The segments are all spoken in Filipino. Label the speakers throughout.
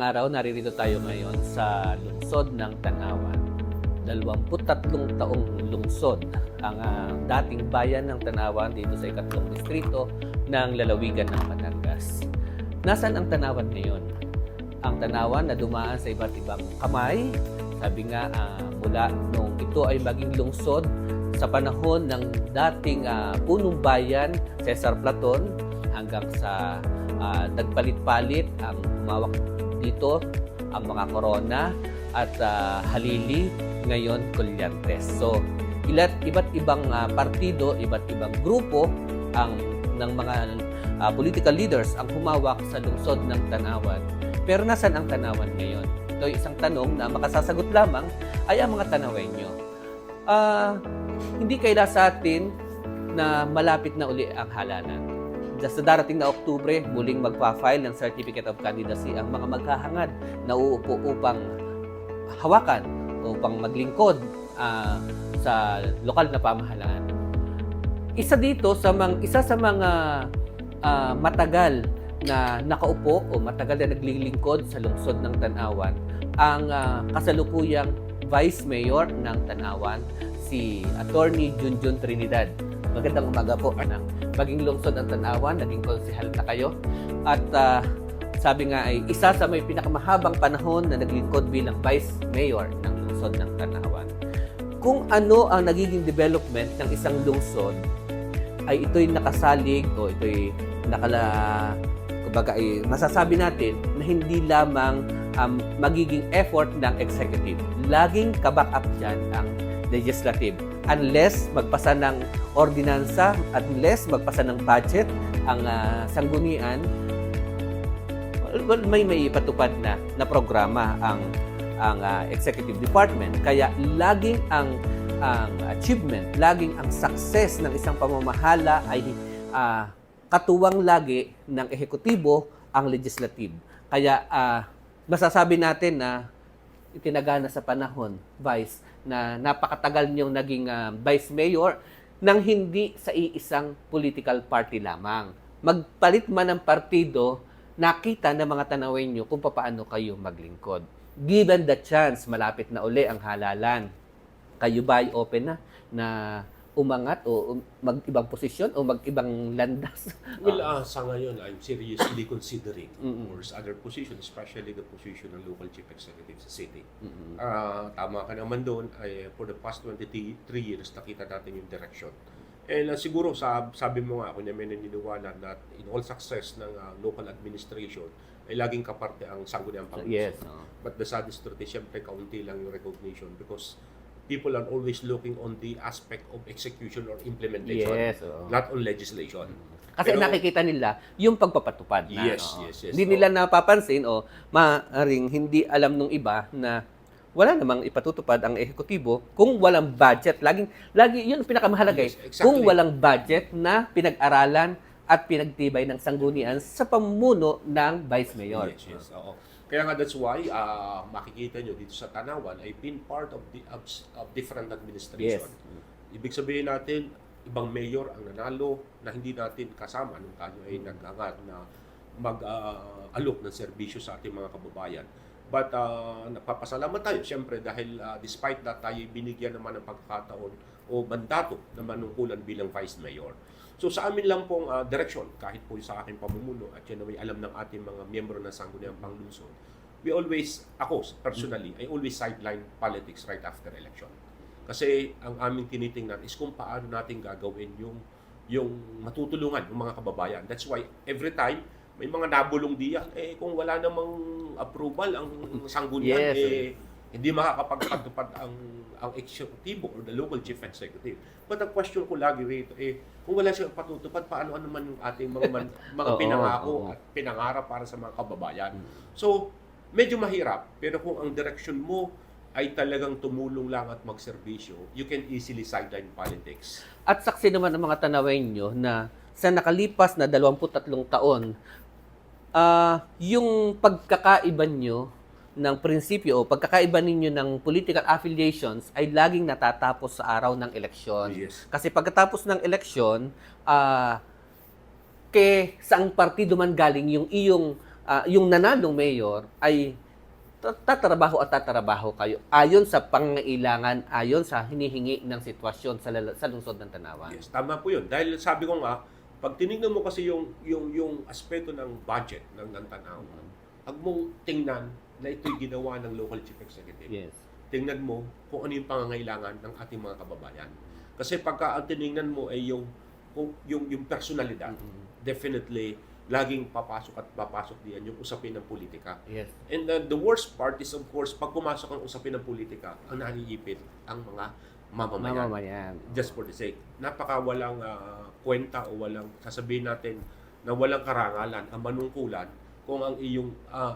Speaker 1: Magandang araw, naririto tayo ngayon sa lungsod ng Tanawan. 23 taong lungsod ang ah, dating bayan ng Tanawan dito sa ikatlong distrito ng lalawigan ng Batangas. Nasaan ang Tanawan ngayon? Ang Tanawan na dumaan sa iba't ibang kamay, sabi nga ah, mula nung ito ay maging lungsod sa panahon ng dating ah, punong bayan, Cesar Platon, hanggang sa ah, nagpalit-palit ang humawak dito ang mga corona at ah, halili ngayon Colyantes. So, ilat iba't ibang ah, partido, iba't ibang grupo ang ng mga ah, political leaders ang humawak sa lungsod ng Tanawan. Pero nasan ang Tanawan ngayon? Ito isang tanong na makasasagot lamang ay ang mga Tanawenyo. Ah, hindi kaila sa atin na malapit na uli ang halalan sa darating na Oktubre, muling magpa-file ng Certificate of Candidacy ang mga maghahangad na uupo upang hawakan, upang maglingkod ah, sa lokal na pamahalaan. Isa dito sa mga isa sa mga ah, matagal na nakaupo o matagal na naglilingkod sa lungsod ng Tanawan ang ah, kasalukuyang Vice Mayor ng Tanawan si Attorney Junjun Trinidad. Magandang umaga po, anak. Maging lungsod ang Tanawan, naging konsehal na kayo. At ah, sabi nga ay isa sa may pinakamahabang panahon na naglingkod bilang Vice Mayor ng lungsod ng Tanawan. Kung ano ang nagiging development ng isang lungsod, ay ito'y nakasalig o ito'y nakala kumbaga ay masasabi natin na hindi lamang um, magiging effort ng executive. Laging kaback up dyan ang legislative. Unless magpasa ng ordinansa, unless magpasa ng budget ang ah, sanggunian, well, may may patupad na na programa ang ang ah, executive department. Kaya laging ang ang achievement, laging ang success ng isang pamamahala ay ah, katuwang lagi ng ehekutibo ang legislative. Kaya ah, masasabi natin na itinagana sa panahon, Vice, na napakatagal niyong naging ah, Vice Mayor nang hindi sa iisang political party lamang. Magpalit man ng partido, nakita ng mga tanawin niyo kung paano kayo maglingkod. Given the chance, malapit na uli ang halalan. Kayo ba open na na umangat o um- mag-ibang posisyon o mag-ibang landas?
Speaker 2: Well, ah, sa ngayon, I'm seriously considering
Speaker 1: Mm-mm.
Speaker 2: of course, other positions, especially the position ng local chief executive sa city.
Speaker 1: Mm-mm.
Speaker 2: Ah, tama ka naman doon, ay, for the past 23 years, nakita natin yung direction. And ah, siguro, sab- sabi mo nga, ako naman naniniwala na in all success ng ah, local administration, ay laging kaparte ang sangguniang pangulo.
Speaker 1: yes. oo.
Speaker 2: But the saddest truth is, syempre, kaunti lang yung recognition because people are always looking on the aspect of execution or implementation,
Speaker 1: Yes. oo.
Speaker 2: not on legislation.
Speaker 1: Kasi
Speaker 2: Pero-
Speaker 1: nakikita nila yung pagpapatupad na.
Speaker 2: Yes,
Speaker 1: oo.
Speaker 2: yes, yes.
Speaker 1: Hindi nila napapansin o maaring hindi alam nung iba na wala namang ipatutupad ang ehekutibo kung walang budget. Laging lagi yun ang pinakamahalaga. eh.
Speaker 2: Yes, exactly.
Speaker 1: Kung walang budget na pinag-aralan at pinagtibay ng sanggunian sa pamuno ng Vice Mayor.
Speaker 2: Yes, yes. Oo. Kaya nga that's why ah, makikita nyo dito sa Tanawan ay been part of the of, of different administration.
Speaker 1: Yes.
Speaker 2: Ibig sabihin natin, ibang mayor ang nanalo na hindi natin kasama nung tayo ay nag-angat na mag-alok ng serbisyo sa ating mga kababayan. But ah, napapasalamat tayo, siyempre, dahil ah, despite that tayo binigyan naman ng pagkakataon o mandato na manungkulan bilang Vice Mayor. So sa amin lang pong ah, direksyon, kahit po sa aking pamumuno at yan may alam ng ating mga miyembro ng Sangguniang Panglungsod, we always, ako personally, I always sideline politics right after election. Kasi ang aming tinitingnan is kung paano natin gagawin yung yung matutulungan ng mga kababayan. That's why every time may mga nabulong diyan, eh kung wala namang approval ang sanggunian,
Speaker 1: Yes.
Speaker 2: eh hindi makakapagpatupad ang ang executibo or the local chief executive. But ang question ko lagi rito, eh, kung wala siyang patutupad, paano ano naman yung ating mga, man, mga pinangako at pinangarap para sa mga kababayan? So, medyo mahirap, pero kung ang direction mo ay talagang tumulong lang at magserbisyo, you can easily sideline politics.
Speaker 1: At saksi naman ng mga tanawin nyo na sa nakalipas na 23 taon, ah yung pagkakaiba nyo ng prinsipyo o pagkakaiba ninyo ng political affiliations ay laging natatapos sa araw ng eleksyon.
Speaker 2: Yes.
Speaker 1: Kasi pagkatapos ng eleksyon, ah ke saang partido man galing yung iyong ah, yung nanalong mayor ay ta- tatrabaho at tatrabaho kayo ayon sa pangailangan, ayon sa hinihingi ng sitwasyon sa, sa lungsod ng Tanawan.
Speaker 2: Yes, tama po yun. Dahil sabi ko nga, pag tinignan mo kasi yung yung yung aspeto ng budget ng ng Tanawan, ang mong tingnan na ito'y ginawa ng local chief executive.
Speaker 1: Yes.
Speaker 2: Tingnan mo kung ano yung pangangailangan ng ating mga kababayan. Kasi pagka ang tinignan mo ay yung kung yung yung personalidad,
Speaker 1: Mm-mm.
Speaker 2: definitely laging papasok at papasok diyan yung usapin ng politika.
Speaker 1: Yes.
Speaker 2: And uh, the worst part is of course pag pumasok ang usapin ng politika, ang naiipit ang mga mamamayan
Speaker 1: Mamamayan.
Speaker 2: just for the sake. Napaka walang ah, kwenta o walang sasabihin natin na walang karangalan, ang manungkulan kung ang iyong uh,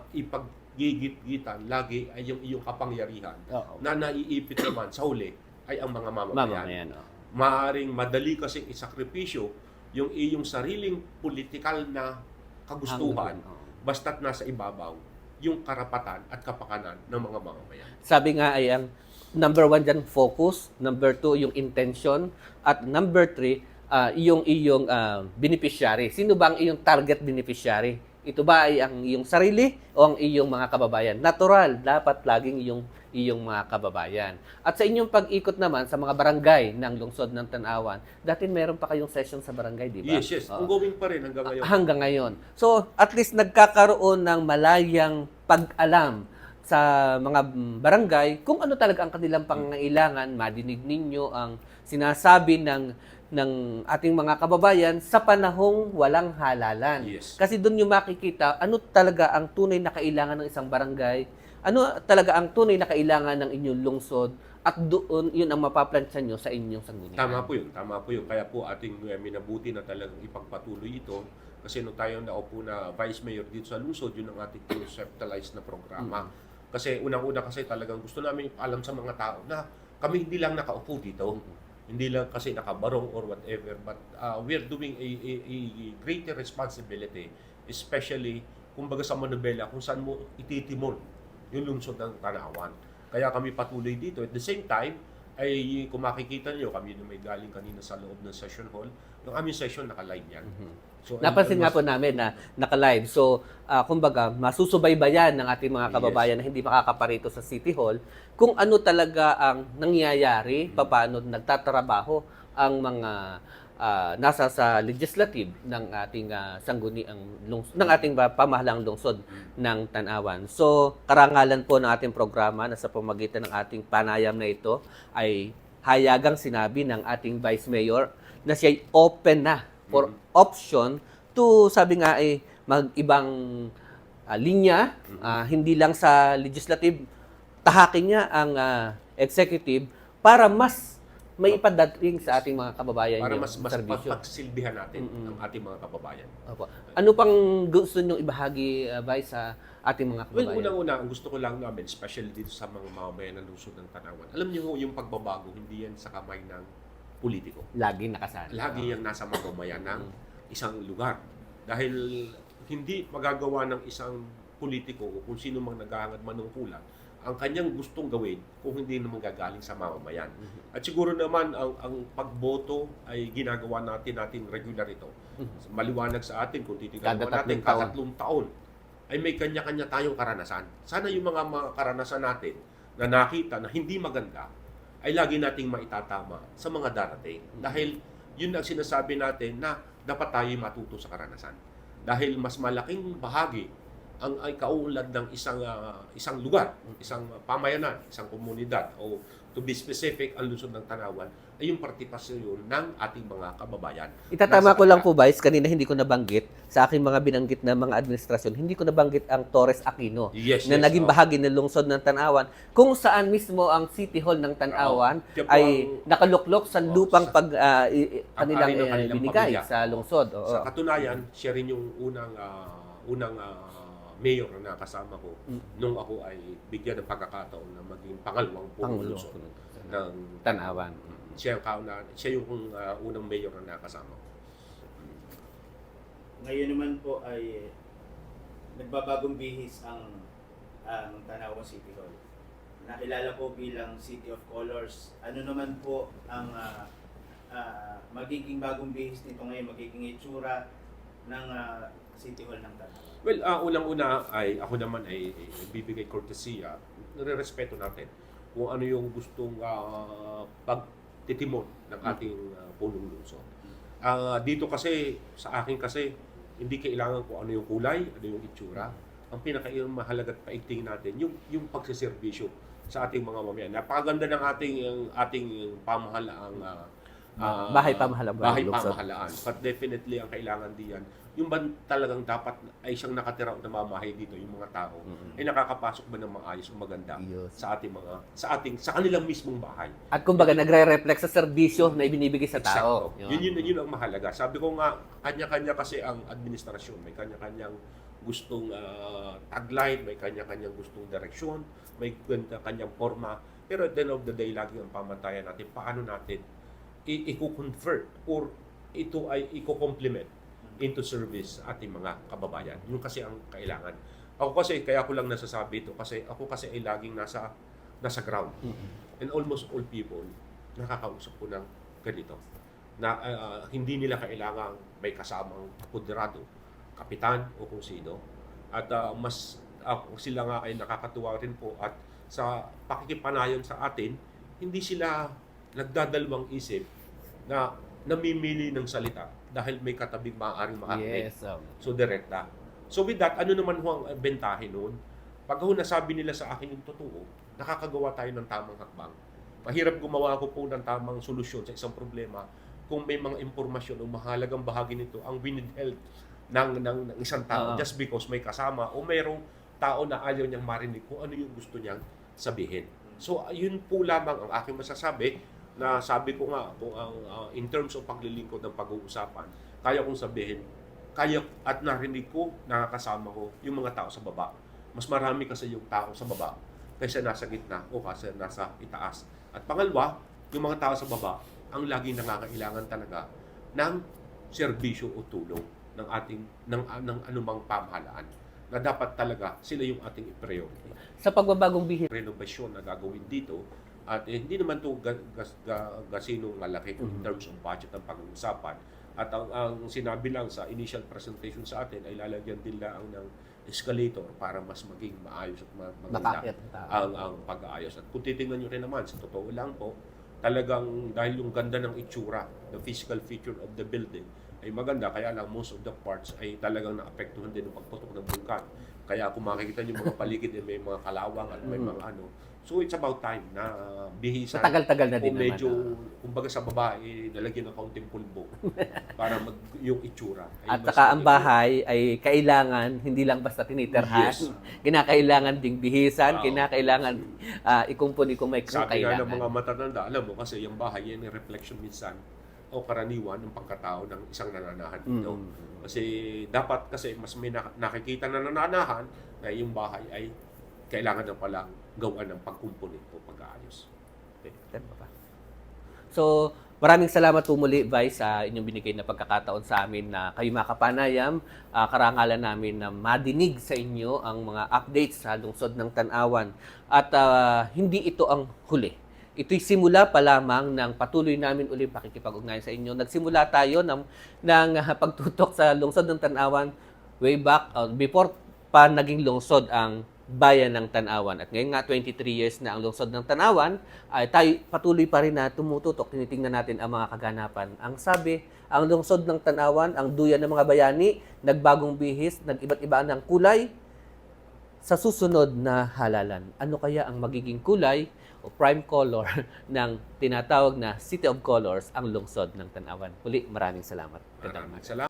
Speaker 2: ipaggigit-gitan lagi ay yung iyong kapangyarihan
Speaker 1: Oo.
Speaker 2: na naiipit naman sa huli ay ang mga mamamayan.
Speaker 1: Mamamayan. oo.
Speaker 2: Maaring madali kasing isakripisyo yung iyong sariling politikal na kagustuhan
Speaker 1: Hanggang- oo.
Speaker 2: basta't nasa ibabaw yung karapatan at kapakanan ng mga mamamayan.
Speaker 1: Sabi nga ay ang number one dyan, focus. Number two, yung intention. At number three, ah, yung iyong ah, beneficiary. Sino ba ang iyong target beneficiary? Ito ba ay ang iyong sarili o ang iyong mga kababayan? Natural, dapat laging iyong iyong mga kababayan. At sa inyong pag-ikot naman sa mga barangay ng lungsod ng Tanawan, dati meron pa kayong session sa barangay, di ba?
Speaker 2: Yes, yes.
Speaker 1: Oo
Speaker 2: Ongoing pa rin hanggang ngayon.
Speaker 1: hanggang ngayon. So, at least nagkakaroon ng malayang pag-alam sa mga barangay kung ano talaga ang kanilang pangangailangan, madinig ninyo ang sinasabi ng ng ating mga kababayan sa panahong walang halalan.
Speaker 2: Yes.
Speaker 1: Kasi doon yung makikita ano talaga ang tunay na kailangan ng isang barangay, ano talaga ang tunay na kailangan ng inyong lungsod at doon yun ang mapaplansya nyo sa inyong sanggunian.
Speaker 2: Tama po yun, tama po yun. Kaya po ating uh, minabuti na talagang ipagpatuloy ito kasi nung tayo naupo na Vice Mayor dito sa Lungsod, yun ang ating conceptualized na programa. Kasi unang-una kasi talagang gusto namin alam sa mga tao na kami hindi lang nakaupo dito. Hindi lang kasi nakabarong or whatever, but uh, we're doing a, a, a greater responsibility, especially kumbaga sa Manobela, kung saan mo ititimon yung lungsod ng Tanawan. Kaya kami patuloy dito. At the same time, ay kung makikita nyo, kami na may galing kanina sa loob ng session hall, yung aming session naka-live yan. So,
Speaker 1: Napansin nga po namin na naka-live. So, ah, kumbaga, masusubaybayan ng ating mga kababayan na hindi makakaparito sa City Hall kung ano talaga ang nangyayari, paano nagtatrabaho ang mga ah, nasa sa legislative ng ating uh, sangguniang lungs- ng ating pamahalang lungsod ng Tanawan. So, karangalan po ng ating programa na sa pamagitan ng ating panayam na ito ay hayagang sinabi ng ating Vice Mayor na siya open na for option to sabi nga ay mag-ibang ah, linya, ah, hindi lang sa legislative, tahakin niya ang ah, executive para mas may ipadating sa ating mga kababayan
Speaker 2: para mas mas pagsilbihan natin
Speaker 1: Mm-mm.
Speaker 2: ang ating mga kababayan.
Speaker 1: Opo. Ano pang gusto niyong ibahagi, uh, Vice, sa ating mga
Speaker 2: Well,
Speaker 1: kababayan?
Speaker 2: unang-una, ang gusto ko lang namin, especially dito sa mga mamamayan ng lungsod ng Tanawan, alam niyo yung pagbabago, hindi yan sa kamay ng politiko.
Speaker 1: Lagi nakasali.
Speaker 2: Lagi yan nasa mamamayan ng isang lugar. Dahil hindi magagawa ng isang politiko o kung sino mang naghahangad manungkulan ang kanyang gustong gawin kung hindi naman gagaling sa mamamayan. At siguro naman ang, ang pagboto ay ginagawa natin natin regular ito. Maliwanag sa atin kung titignan
Speaker 1: Kada
Speaker 2: natin
Speaker 1: tatlong taon.
Speaker 2: katatlong taon ay may kanya-kanya tayong karanasan. Sana yung mga, mga karanasan natin na nakita na hindi maganda ay lagi nating maitatama sa mga darating. Dahil yun ang sinasabi natin na dapat tayo matuto sa karanasan. Dahil mas malaking bahagi ang ay kaulad ng isang ah, isang lugar, isang pamayanan, isang komunidad o to be specific ang lungsod ng Tanawan ay yung partisipasyon ng ating mga kababayan.
Speaker 1: Itatama
Speaker 2: Nasa
Speaker 1: ko lang po, Vice, kanina hindi ko nabanggit sa aking mga binanggit na mga administrasyon, hindi ko nabanggit ang Torres Aquino
Speaker 2: Yes,
Speaker 1: na
Speaker 2: yes,
Speaker 1: naging
Speaker 2: oh.
Speaker 1: bahagi ng lungsod ng Tanawan, kung saan mismo ang City Hall ng Tanawan
Speaker 2: po
Speaker 1: ay
Speaker 2: ang-
Speaker 1: nakaluklok sa lupang
Speaker 2: sa-
Speaker 1: pag
Speaker 2: ang
Speaker 1: kanilang eh,
Speaker 2: kanilang
Speaker 1: binigay
Speaker 2: pamilya.
Speaker 1: sa lungsod. Oo.
Speaker 2: Sa katunayan, siya rin yung unang ah, unang ah, mayor na nakasama ko
Speaker 1: Mm.
Speaker 2: nung ako ay bigyan ng pagkakataon na maging pangalawang
Speaker 1: Pangulo
Speaker 2: pumulusot ng
Speaker 1: Tanawan.
Speaker 2: siya ang kauna, siya yung ah, unang mayor na nakasama ko.
Speaker 3: Ngayon naman po ay nagbabagong bihis ang ang Tanawan City Hall. Nakilala po bilang City of Colors. Ano naman po ang ah, ah, magiging bagong bihis nito ngayon, magiging itsura ng ah, City Hall ng Tanawan?
Speaker 2: Well, ah, unang-una ay ako naman ay, ay bibigay courtesy. Uh, nare-respeto natin kung ano yung gustong ah, pagtitimon ng ating ah, punong lungsod. Ah, dito kasi, sa akin kasi, hindi kailangan kung ano yung kulay, ano yung itsura. Ang pinaka-mahalaga at paigtingin natin, yung, yung pagsiservisyo sa ating mga mamayan. Napakaganda ng ating ang ating pamahalaang ah, ah,
Speaker 1: Bahay pamahalaan.
Speaker 2: bahay
Speaker 1: lungsod.
Speaker 2: pamahalaan. But definitely ang kailangan diyan, yung ba talagang dapat ay siyang nakatira o namamahay dito yung mga tao
Speaker 1: Mm-mm.
Speaker 2: ay nakakapasok ba ng maayos o maganda
Speaker 1: Yes.
Speaker 2: sa ating mga sa ating sa kanilang mismong bahay.
Speaker 1: At kumbaga nagre-reflect sa serbisyo na ibinibigay sa tao.
Speaker 2: Exacto. Yun, yun, yun ang mahalaga. Sabi ko nga, kanya-kanya kasi ang administrasyon. May kanya-kanyang gustong ah, tagline, may kanya-kanyang gustong direksyon, may kanya-kanyang forma. Pero at the end of the day, lagi ang pamantayan natin, paano natin i-convert or ito ay i-complement into service sa ating mga kababayan. Yun kasi ang kailangan. Ako kasi, kaya ko lang nasasabi ito, kasi ako kasi ay laging nasa nasa ground.
Speaker 1: Mm-mm.
Speaker 2: And almost all people, nakakausap ko ng ganito. Na ah, hindi nila kailangang may kasamang apoderado, kapitan o kung sino. At ah, mas ako sila nga ay nakakatuwa rin po at sa pakikipanayon sa atin, hindi sila nagdadalawang isip na namimili ng salita dahil may katabing maaaring makarinig.
Speaker 1: Yes. um,
Speaker 2: So, direkta. So, with that, ano naman ho ang bentahe noon? Pag ho nasabi nila sa akin yung totoo, nakakagawa tayo ng tamang hakbang. Mahirap gumawa ko po ng tamang solusyon sa isang problema kung may mga impormasyon o mahalagang bahagi nito ang winidheld ng, ng, ng isang tao just because may kasama o mayroong tao na ayaw niyang marinig kung ano yung gusto niyang sabihin. So, yun po lamang ang aking masasabi na sabi ko nga kung ang ah, in terms of paglilingkod ng pag-uusapan, kaya kong sabihin, kaya at narinig ko, nakakasama ko yung mga tao sa baba. Mas marami kasi yung tao sa baba kaysa nasa gitna o kasi nasa itaas. At pangalawa, yung mga tao sa baba ang laging nangangailangan talaga ng serbisyo o tulong ng ating ng, ng anumang pamahalaan na dapat talaga sila yung ating priority
Speaker 1: sa pagbabagong bihis.
Speaker 2: renovasyon na gagawin dito at eh, hindi naman to ga- gas, ga, gasinong malaki in
Speaker 1: Mhm.
Speaker 2: terms of budget ang pag-uusapan. At ang, ang sinabi lang sa initial presentation sa atin ay lalagyan din lang ng escalator para mas maging maayos at ma- maganda
Speaker 1: Makakit ang
Speaker 2: ang, pag-aayos. At kung titingnan nyo rin naman, sa totoo lang po, talagang dahil yung ganda ng itsura, the physical feature of the building, ay maganda. Kaya lang most of the parts ay talagang naapektuhan din ng pagputok ng bulkan. Kaya kung makikita nyo mga paligid, eh, may mga kalawang at may
Speaker 1: Mm.
Speaker 2: mga ano. So it's about time na bihisan.
Speaker 1: Sa tagal-tagal na din
Speaker 2: Kung medyo,
Speaker 1: naman. ah.
Speaker 2: kumbaga sa babae, nalagyan ng kaunting pulbo para mag, yung itsura. ay
Speaker 1: At saka ang bahay ay kailangan hindi lang basta tinitirhan,
Speaker 2: Yes.
Speaker 1: kinakailangan ding bihisan,
Speaker 2: Oo.
Speaker 1: kinakailangan uh, ikumpuni kung may kung
Speaker 2: Sabi nga
Speaker 1: kailangan.
Speaker 2: ng mga matatanda, alam mo kasi yung bahay yan yung reflection minsan o karaniwan ng pagkatao ng isang nananahan dito.
Speaker 1: Mm.
Speaker 2: Kasi dapat kasi mas may nak- nakikita na nananahan na yung bahay ay kailangan na palang gawan ng pagkumpuni o pag-aayos.
Speaker 1: Tama ba? So, maraming salamat po muli, Vice, sa inyong binigay na pagkakataon sa amin na kayo makapanayam. Ah, karangalan namin na madinig sa inyo ang mga updates sa lungsod ng Tanawan. At ah, hindi ito ang huli. Ito'y simula pa lamang ng patuloy namin uli pakikipag-ugnayan sa inyo. Nagsimula tayo ng, ng ah, pagtutok sa lungsod ng Tanawan way back, ah, before pa naging lungsod ang bayan ng Tanawan. At ngayon nga, 23 years na ang lungsod ng Tanawan, ay tayo patuloy pa rin na tumututok. Tinitingnan natin ang mga kaganapan. Ang sabi, ang lungsod ng Tanawan, ang duyan ng mga bayani, nagbagong bihis, nag-iba't iba ng kulay, sa susunod na halalan. Ano kaya ang magiging kulay o prime color ng tinatawag na City of Colors ang lungsod ng Tanawan? Muli, maraming salamat.
Speaker 2: Maraming salamat.